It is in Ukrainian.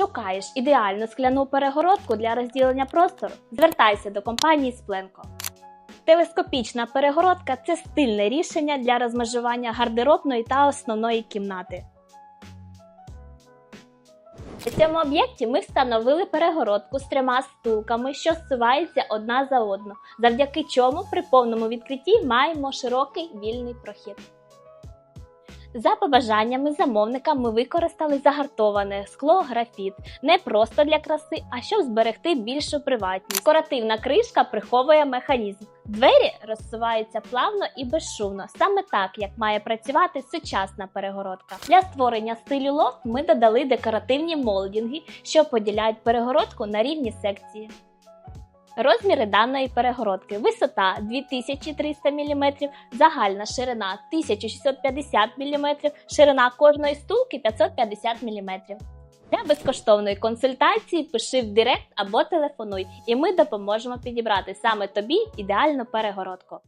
Шукаєш ідеальну скляну перегородку для розділення простору? Звертайся до компанії Спленко. Телескопічна перегородка це стильне рішення для розмежування гардеробної та основної кімнати. У цьому об'єкті ми встановили перегородку з трьома стулками, що зсуваються одна за одну, завдяки чому при повному відкритті маємо широкий вільний прохід. За побажаннями замовника ми використали загартоване скло графіт не просто для краси, а щоб зберегти більшу приватність. Декоративна кришка приховує механізм. Двері розсуваються плавно і безшумно, саме так, як має працювати сучасна перегородка. Для створення стилю лофт ми додали декоративні молдінги, що поділяють перегородку на рівні секції. Розміри даної перегородки: висота 2300 мм, загальна ширина 1650 мм, ширина кожної стулки 550 мм. Для безкоштовної консультації пиши в Директ або телефонуй, і ми допоможемо підібрати саме тобі ідеальну перегородку.